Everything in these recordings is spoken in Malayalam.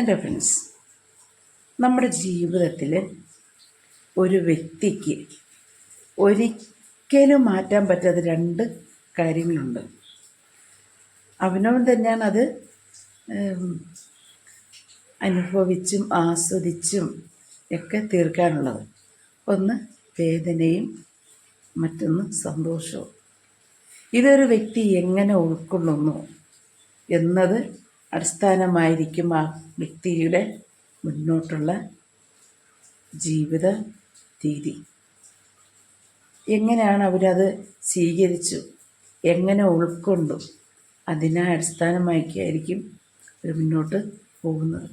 എന്റെ ഫ്രണ്ട്സ് നമ്മുടെ ജീവിതത്തിൽ ഒരു വ്യക്തിക്ക് ഒരിക്കലും മാറ്റാൻ പറ്റാത്ത രണ്ട് കാര്യങ്ങളുണ്ട്. അവനവൻ തന്നെയാണ് അത് അനുഭവിച്ചും ആസ്വദിച്ചും ഒക്കെ തീർക്കാനുള്ളത്. ഒന്ന് വേദനയും മറ്റൊന്ന് സന്തോഷവും. ഇതൊരു വ്യക്തി എങ്ങനെ ഉൾക്കൊള്ളുന്നു എന്നത് അടിസ്ഥാനമായിരിക്കും ആ വ്യക്തിയുടെ മുന്നോട്ടുള്ള ജീവിത രീതി. എങ്ങനെയാണ് അവരത് സ്വീകരിച്ചു? എങ്ങനെ ഉൾക്കൊണ്ടു? അതിനെ അടിസ്ഥാനമാക്കിയായിരിക്കും അവർ മുന്നോട്ട് പോകുന്നത്.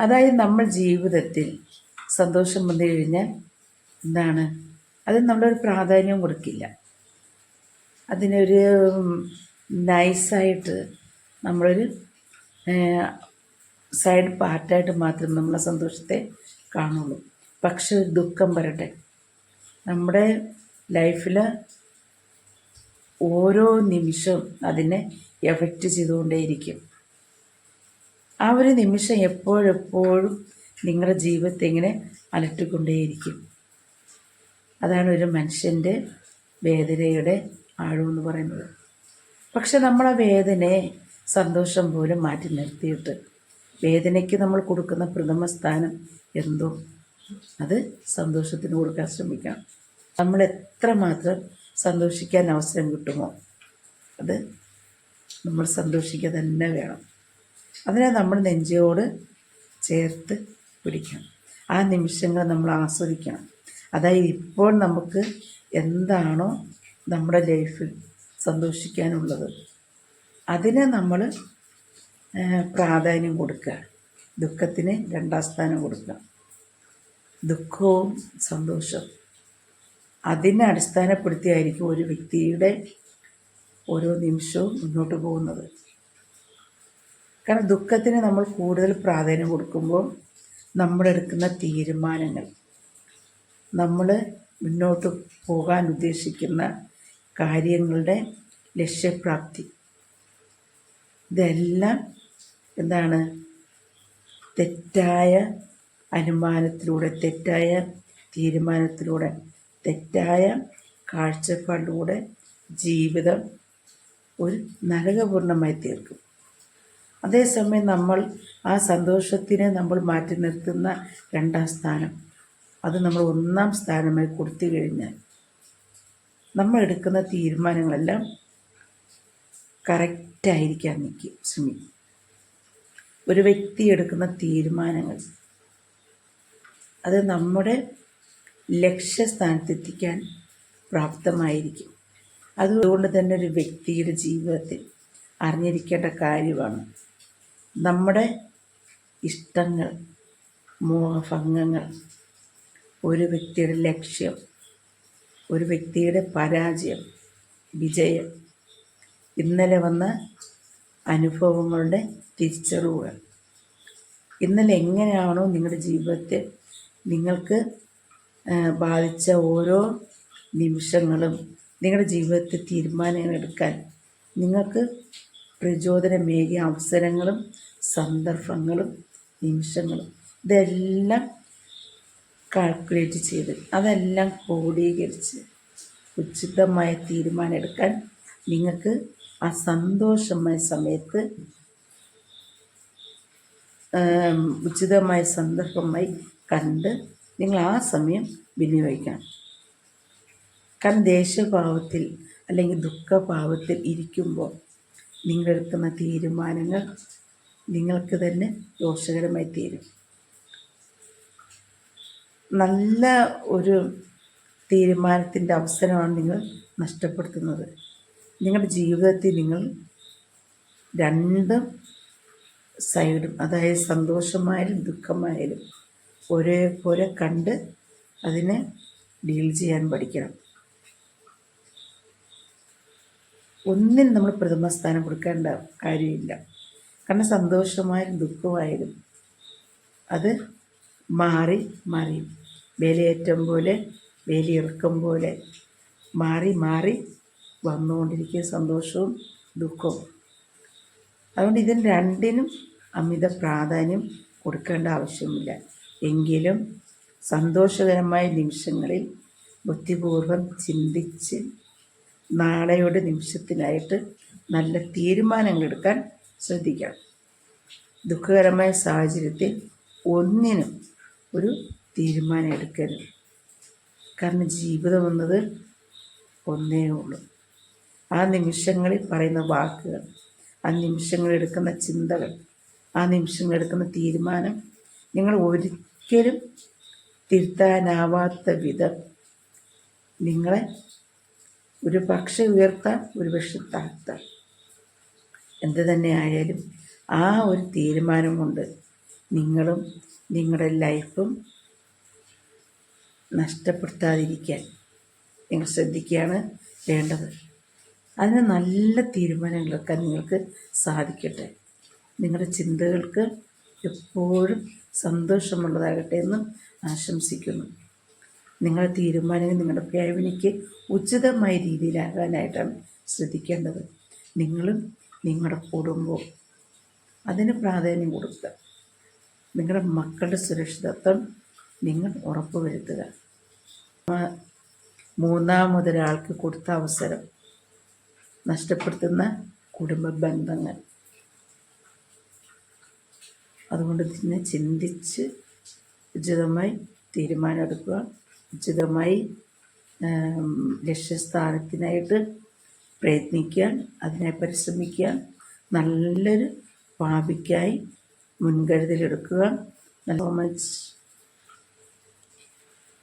അതായത് നമ്മൾ ജീവിതത്തിൽ സന്തോഷം വന്നു കഴിഞ്ഞാൽ എന്താണ്? അതിന് നമ്മളൊരു പ്രാധാന്യം കൊടുക്കില്ല. അതിനൊരു നൈസായിട്ട് നമ്മളൊരു സൈഡ് പാർട്ടായിട്ട് മാത്രം നമ്മളെ സന്തോഷത്തെ കാണുള്ളൂ. പക്ഷെ ഒരു ദുഃഖം വരട്ടെ. നമ്മുടെ ലൈഫിൽ ഓരോ നിമിഷവും അതിനെ എഫക്റ്റ് ചെയ്തുകൊണ്ടേയിരിക്കും. ആ ഒരു നിമിഷം എപ്പോഴെപ്പോഴും നിങ്ങളുടെ ജീവിതത്തെ ഇങ്ങനെ അലട്ടിക്കൊണ്ടേയിരിക്കും. അതാണ് ഒരു മനുഷ്യന്റെ വേദനയുടെ ആഴമെന്ന് പറയുന്നത്. പക്ഷെ നമ്മളെ വേദനയെ സന്തോഷം പോലും മാറ്റി നിർത്തിയിട്ട് വേദനയ്ക്ക് നമ്മൾ കൊടുക്കുന്ന പ്രഥമ സ്ഥാനം എന്തോ? അത് സന്തോഷത്തിന് കൊടുക്കാൻ ശ്രമിക്കണം. നമ്മൾ എത്രമാത്രം സന്തോഷിക്കാൻ അവസരം കിട്ടുമോ? അത് നമ്മൾ സന്തോഷിക്കുക തന്നെ വേണം. അതിനെ നമ്മൾ നെഞ്ചയോട് ചേർത്ത് പിടിക്കണം. ആ നിമിഷങ്ങൾ നമ്മൾ ആസ്വദിക്കണം. അതായത് ഇപ്പോൾ നമുക്ക് എന്താണോ നമ്മുടെ ലൈഫിൽ സന്തോഷിക്കാനുള്ളത്. അതിന് നമ്മൾ പ്രാധാന്യം കൊടുക്കുക. ദുഃഖത്തിന് രണ്ടാം സ്ഥാനം കൊടുക്കുക. ദുഃഖവും സന്തോഷവും. അതിനെ അടിസ്ഥാനപ്പെടുത്തിയായിരിക്കും ഒരു വ്യക്തിയുടെ ഓരോ നിമിഷവും മുന്നോട്ട് പോകുന്നത്. കാരണം ദുഃഖത്തിന് നമ്മൾ കൂടുതൽ പ്രാധാന്യം കൊടുക്കുമ്പോൾ നമ്മൾ എടുക്കുന്ന തീരുമാനങ്ങൾ നമ്മൾ മുന്നോട്ട് പോകാൻ ഉദ്ദേശിക്കുന്ന കാര്യങ്ങളുടെ ലക്ഷ്യപ്രാപ്തി ഇതെല്ലാം എന്താണ്? തെറ്റായ അനുമാനത്തിലൂടെ തെറ്റായ തീരുമാനത്തിലൂടെ തെറ്റായ കാഴ്ചപ്പാടിലൂടെ ജീവിതം ഒരു നരകപൂർണമായി തീർക്കും. അതേസമയം നമ്മൾ ആ സന്തോഷത്തിനെ നമ്മൾ മാറ്റി നിർത്തുന്ന രണ്ടാം സ്ഥാനം. അത് നമ്മൾ ഒന്നാം സ്ഥാനമായി കൊടുത്തു കഴിഞ്ഞാൽ നമ്മൾ എടുക്കുന്ന തീരുമാനങ്ങളെല്ലാം കറക്റ്റായിരിക്കാൻ നിൽക്കും ശ്രമിക്കും ഒരു വ്യക്തി എടുക്കുന്ന തീരുമാനങ്ങൾ. അത് നമ്മുടെ ലക്ഷ്യസ്ഥാനത്തെത്തിക്കാൻ പ്രാപ്തമായിരിക്കും. അതുകൊണ്ട് തന്നെ ഒരു വ്യക്തിയുടെ ജീവിതത്തിൽ അറിഞ്ഞിരിക്കേണ്ട കാര്യമാണ് നമ്മുടെ ഇഷ്ടങ്ങൾ മോഹഭംഗങ്ങൾ. ഒരു വ്യക്തിയുടെ ലക്ഷ്യം ഒരു വ്യക്തിയുടെ പരാജയം വിജയം. ഇന്നലെ വന്ന അനുഭവങ്ങളുടെ തിരിച്ചറിവുകൾ. ഇന്നലെ എങ്ങനെയാണോ നിങ്ങളുടെ ജീവിതത്തെ നിങ്ങൾക്ക് ബാധിച്ച ഓരോ നിമിഷങ്ങളും നിങ്ങളുടെ ജീവിതത്തിൽ തീരുമാനങ്ങൾ എടുക്കാൻ നിങ്ങൾക്ക് പ്രചോദനമേകിയ അവസരങ്ങളും സന്ദർഭങ്ങളും നിമിഷങ്ങളും ഇതെല്ലാം കാൽക്കുലേറ്റ് ചെയ്ത് അതെല്ലാം ക്രോഡീകരിച്ച് ഉചിതമായ തീരുമാനം എടുക്കാൻ നിങ്ങൾക്ക് ആ സന്തോഷമായ സമയത്ത് ഉചിതമായ സന്ദർഭമായി കണ്ട് നിങ്ങൾ ആ സമയം വിനിയോഗിക്കണം. കാരണം ദേശഭാവത്തിൽ അല്ലെങ്കിൽ ദുഃഖഭാവത്തിൽ ഇരിക്കുമ്പോൾ നിങ്ങളെടുക്കുന്ന തീരുമാനങ്ങൾ നിങ്ങൾക്ക് തന്നെ ദോഷകരമായി തീരും. നല്ല ഒരു തീരുമാനത്തിന്റെ അവസരമാണ് നിങ്ങൾ നഷ്ടപ്പെടുത്തുന്നത്. നിങ്ങളുടെ ജീവിതത്തിൽ നിങ്ങൾ രണ്ട് സൈഡും അതായത് സന്തോഷമായാലും ദുഃഖമായാലും ഒരേപോലെ കണ്ട് അതിനെ ഡീൽ ചെയ്യാൻ പഠിക്കണം. ഒന്നിനും നമ്മൾ പ്രഥമ സ്ഥാനം കൊടുക്കേണ്ട കാര്യമില്ല. കാരണം സന്തോഷമായാലും ദുഃഖമായാലും അത് മാറി മാറി. വേലയേറ്റം പോലെ വേലിയിറക്കം പോലെ മാറി മാറി വന്നുകൊണ്ടിരിക്കും സന്തോഷവും ദുഃഖവും. അതുകൊണ്ട് ഇതിന് രണ്ടിനും അമിത പ്രാധാന്യം കൊടുക്കേണ്ട ആവശ്യമില്ല. എങ്കിലും സന്തോഷകരമായ നിമിഷങ്ങളിൽ ബുദ്ധിപൂർവം ചിന്തിച്ച് നാളെയുടെ നിമിഷത്തിനായിട്ട് നല്ല തീരുമാനങ്ങൾ എടുക്കാൻ ശ്രദ്ധിക്കണം. ദുഃഖകരമായ സാഹചര്യത്തിൽ ഒന്നിനും ഒരു തീരുമാനം എടുക്കരുത്. കാരണം ജീവിതം എന്നത് ഒന്നേ ഉള്ളൂ. ആ നിമിഷങ്ങളിൽ പറയുന്ന വാക്കുകൾ ആ നിമിഷങ്ങളിൽ എടുക്കുന്ന ചിന്തകൾ ആ നിമിഷങ്ങൾ എടുക്കുന്ന തീരുമാനം നിങ്ങൾ ഒരിക്കലും തിരുത്താനാവാത്ത വിധം നിങ്ങളെ ഒരു പക്ഷെ ഉയർത്താം ഒരു പക്ഷെ താഴ്ത്താം എന്ത് തന്നെ ആയാലും ആ ഒരു തീരുമാനം കൊണ്ട് നിങ്ങളും നിങ്ങളുടെ ലൈഫും നഷ്ടപ്പെടുത്താതിരിക്കാൻ നിങ്ങൾ ശ്രദ്ധിക്കുകയാണ് വേണ്ടത്. അതിന് നല്ല തീരുമാനങ്ങളെടുക്കാൻ നിങ്ങൾക്ക് സാധിക്കട്ടെ. നിങ്ങളുടെ ചിന്തകൾക്ക് എപ്പോഴും സന്തോഷമുള്ളതാകട്ടെ എന്നും ആശംസിക്കുന്നു. നിങ്ങളുടെ തീരുമാനങ്ങൾ നിങ്ങളുടെ ഫാമിലിക്ക് ഉചിതമായ രീതിയിലാകാനായിട്ടാണ് ശ്രദ്ധിക്കേണ്ടത്. നിങ്ങളും നിങ്ങളുടെ കുടുംബവും അതിന് പ്രാധാന്യം കൊടുക്കുക. നിങ്ങളുടെ മക്കളുടെ സുരക്ഷിതത്വം നിങ്ങൾ ഉറപ്പുവരുത്തുക. മൂന്നാമതൊരാൾക്ക് കൊടുത്ത അവസരം. നഷ്ടപ്പെടുത്തുന്ന കുടുംബ ബന്ധങ്ങൾ. അതുകൊണ്ട് തന്നെ ചിന്തിച്ച് ഉചിതമായി തീരുമാനമെടുക്കുക. ഉചിതമായി ലക്ഷ്യസ്ഥാനത്തിനായിട്ട് പ്രയത്നിക്കുക അതിനെ പരിശ്രമിക്കുക നല്ലൊരു ഭാവിക്കായി മുൻകരുതലെടുക്കുക. നല്ല മച്ച്